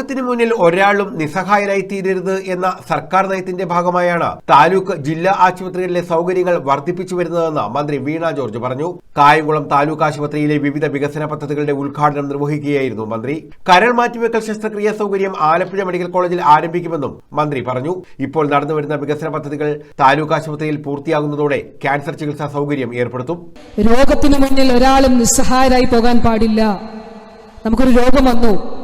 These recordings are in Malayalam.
ത്തിന് മുന്നിൽ ഒരാളും നിസ്സഹായരായി തീരരുത് എന്ന സർക്കാർ നയത്തിന്റെ ഭാഗമായാണ് താലൂക്ക് ജില്ലാ ആശുപത്രികളിലെ സൗകര്യങ്ങൾ വർദ്ധിപ്പിച്ചു വരുന്നതെന്ന് മന്ത്രി വീണ ജോർജ് പറഞ്ഞു. കായംകുളം താലൂക്ക് ആശുപത്രിയിലെ വിവിധ വികസന പദ്ധതികളുടെ ഉദ്ഘാടനം നിർവഹിക്കുകയായിരുന്നു മന്ത്രി. കരൾ മാറ്റിവെക്കൽ ശസ്ത്രക്രിയാ സൗകര്യം ആലപ്പുഴ മെഡിക്കൽ കോളേജിൽ ആരംഭിക്കുമെന്നും മന്ത്രി പറഞ്ഞു. ഇപ്പോൾ നടന്നുവരുന്ന വികസന പദ്ധതികൾ താലൂക്ക് ആശുപത്രിയിൽ പൂർത്തിയാകുന്നതോടെ ക്യാൻസർ ചികിത്സാ സൗകര്യം ഏർപ്പെടുത്തും. രോഗത്തിന് മുന്നിൽ ഒരാളും നിസ്സഹായരായി പോകാൻ പാടില്ല. നമുക്കൊരു രോഗം വന്നു.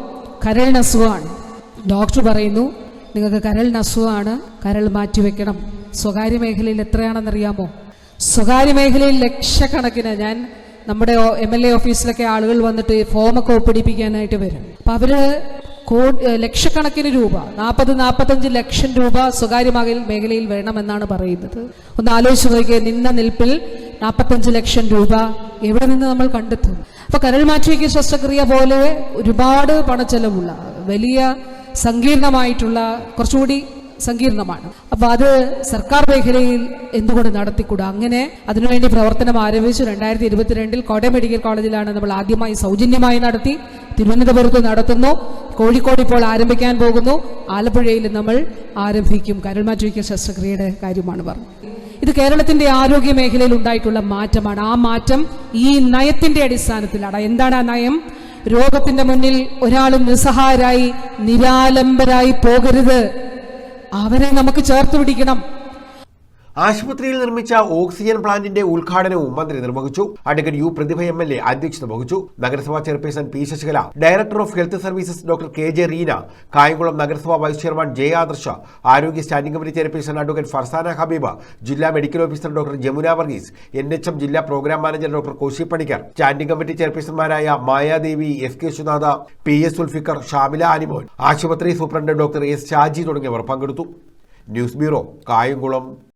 കരളിന് അസുഖമാണ്. ഡോക്ടർ പറയുന്നു നിങ്ങൾക്ക് കരളിന് അസുഖമാണ്. കരൾ മാറ്റിവെക്കണം സ്വകാര്യ മേഖലയിൽ എത്രയാണെന്നറിയാമോ? സ്വകാര്യ മേഖലയിൽ ലക്ഷക്കണക്കിന് ഞാൻ നമ്മുടെ എം എൽ എ ഓഫീസിലൊക്കെ ആളുകൾ വന്നിട്ട് ഫോമൊക്കെ ഒപ്പിടിപ്പിക്കാനായിട്ട് വരും. അപ്പം അവർ കോടി ലക്ഷക്കണക്കിന് രൂപ നാൽപ്പത് നാൽപ്പത്തഞ്ച് ലക്ഷം രൂപ സ്വകാര്യ മേഖല- മേഖലയിൽ വേണമെന്നാണ് പറയുന്നത്. ഒന്ന് ആലോചിച്ച് നോക്കിയാൽ നിന്ന നിൽപ്പിൽ നാൽപ്പത്തഞ്ച് ലക്ഷം രൂപ എവിടെ നിന്ന് നമ്മൾ കണ്ടെത്തും? അപ്പൊ കരൾ മാറ്റിവയ്ക്കൽ ശസ്ത്രക്രിയ പോലെ ഒരുപാട് പണച്ചെലവുള്ള വലിയ സങ്കീർണമായിട്ടുള്ള കുറച്ചുകൂടി സങ്കീർണമാണ്. അപ്പൊ അത് സർക്കാർ മേഖലയിൽ എന്തുകൊണ്ട് നടത്തിക്കൂടാ? അങ്ങനെ അതിനുവേണ്ടി പ്രവർത്തനം ആരംഭിച്ചു. രണ്ടായിരത്തി ഇരുപത്തിരണ്ടിൽ കോട്ടയം മെഡിക്കൽ കോളേജിലാണ് നമ്മൾ ആദ്യമായി സൗജന്യമായി നടത്തി. തിരുവനന്തപുരത്ത് നടത്തുന്നു. കോഴിക്കോട് ഇപ്പോൾ ആരംഭിക്കാൻ പോകുന്നു. ആലപ്പുഴയിൽ നമ്മൾ ആരംഭിക്കും. കരൾ മാറ്റിവയ്ക്കൽ ശസ്ത്രക്രിയയുടെ കാര്യമാണ് പറഞ്ഞത്. ഇത് കേരളത്തിന്റെ ആരോഗ്യ മേഖലയിൽ ഉണ്ടായിട്ടുള്ള മാറ്റമാണ്. ആ മാറ്റം ഈ നയത്തിന്റെ അടിസ്ഥാനത്തിലാണ്. എന്താണ് ആ നയം? രോഗത്തിന്റെ മുന്നിൽ ഒരാളും നിസ്സഹായരായി നിരാലംബരായി പോകരുത്. അവരെ നമുക്ക് ചേർത്ത് പിടിക്കണം. ആശുപത്രിയിൽ നിർമ്മിച്ച ഓക്സിജൻ പ്ലാന്റിന്റെ ഉദ്ഘാടനവും മന്ത്രി നിർവഹിച്ചു. Advocate U Prathibha M L A അധ്യക്ഷത വഹിച്ചു. നഗരസഭാ chairperson P Sasikala director of health services doctor K J Reena Kayamkulam നഗരസഭാ വൈസ് ചെയർമാൻ ജെ ആദർശ ആരോഗ്യ standing committee chairperson advocate Farsana Habeeba ജില്ലാ medical officer doctor Jamuna Varghese N H M ജില്ലാ programme manager doctor Koshy Panicker standing committee ചെയർപേഴ്സൺമാരായ Mayadevi S K Sunatha P S Ulfikkar Shamila Animon ആശുപത്രി സൂപ്രണ്ട് ഡോക്ടർ എസ് ഷാജി തുടങ്ങിയവർ പങ്കെടുത്തു. News bureau Kayamkulam.